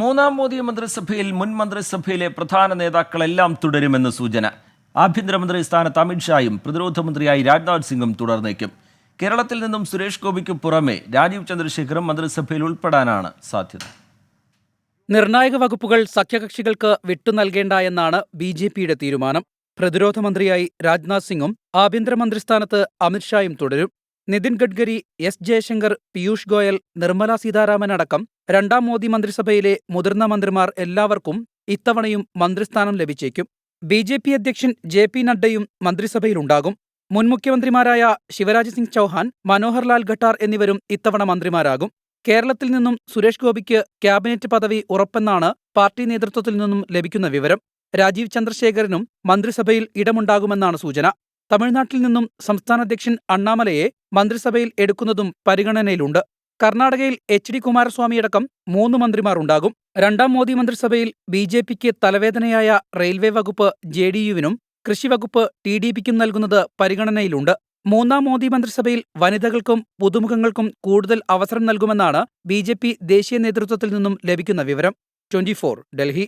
മൂന്നാം മോദി മന്ത്രിസഭയിൽ മുൻ മന്ത്രിസഭയിലെ പ്രധാന നേതാക്കളെല്ലാം തുടരുമെന്ന് സൂചന. ആഭ്യന്തരമന്ത്രി സ്ഥാനത്ത് അമിത്ഷായും പ്രതിരോധ മന്ത്രിയായി രാജ്നാഥ് സിംഗും തുടർന്നേക്കും. കേരളത്തിൽ നിന്നും സുരേഷ് ഗോപിക്ക് പുറമെ രാജീവ് ചന്ദ്രശേഖറും മന്ത്രിസഭയിൽ ഉൾപ്പെടാനാണ് സാധ്യത. നിർണായക വകുപ്പുകൾ സഖ്യകക്ഷികൾക്ക് വിട്ടു നൽകേണ്ട എന്നാണ് ബി ജെ പിയുടെ തീരുമാനം. പ്രതിരോധ മന്ത്രിയായി രാജ്നാഥ് സിംഗും ആഭ്യന്തരമന്ത്രി സ്ഥാനത്ത് അമിത്ഷായും തുടരും. നിതിൻ ഗഡ്കരി എസ് ജയശങ്കർ പീയൂഷ് ഗോയൽ നിർമ്മല സീതാരാമൻ അടക്കം രണ്ടാം മോദി മന്ത്രിസഭയിലെ മുതിർന്ന മന്ത്രിമാർ എല്ലാവർക്കും ഇത്തവണയും മന്ത്രിസ്ഥാനം ലഭിച്ചേക്കും. ബി ജെ പി അധ്യക്ഷൻ ജെ പി നഡ്ഡയും മന്ത്രിസഭയിലുണ്ടാകും. മുൻ മുഖ്യമന്ത്രിമാരായ ശിവരാജ് സിംഗ് ചൌഹാൻ മനോഹർലാൽ ഖട്ടാർ എന്നിവരും ഇത്തവണ മന്ത്രിമാരാകും. കേരളത്തിൽ നിന്നും സുരേഷ് ഗോപിക്ക് ക്യാബിനറ്റ് പദവി ഉറപ്പെന്നാണ് പാർട്ടി നേതൃത്വത്തിൽ നിന്നും ലഭിക്കുന്ന വിവരം. രാജീവ് ചന്ദ്രശേഖരനും മന്ത്രിസഭയിൽ ഇടമുണ്ടാകുമെന്നാണ് സൂചന. തമിഴ്നാട്ടിൽ നിന്നും സംസ്ഥാന അധ്യക്ഷൻ അണ്ണാമലയെ മന്ത്രിസഭയിൽ എടുക്കുന്നതും പരിഗണനയിലുണ്ട്. കർണാടകയിൽ എച്ച് ഡി കുമാരസ്വാമിയടക്കം മൂന്ന് മന്ത്രിമാർ ഉണ്ടാകും. രണ്ടാം മോദി മന്ത്രിസഭയിൽ ബി ജെ പിക്ക് തലവേദനയായ റെയിൽവേ വകുപ്പ് ജെ ഡി യുവിനും കൃഷിവകുപ്പ് ടി ഡി പിക്കും നൽകുന്നത് പരിഗണനയിലുണ്ട്. മൂന്നാം മോദി മന്ത്രിസഭയിൽ വനിതകൾക്കും പുതുമുഖങ്ങൾക്കും കൂടുതൽ അവസരം നൽകുമെന്നാണ് ബി ജെ പി ദേശീയ നേതൃത്വത്തിൽ നിന്നും ലഭിക്കുന്ന വിവരം. ട്വന്റി ഡൽഹി.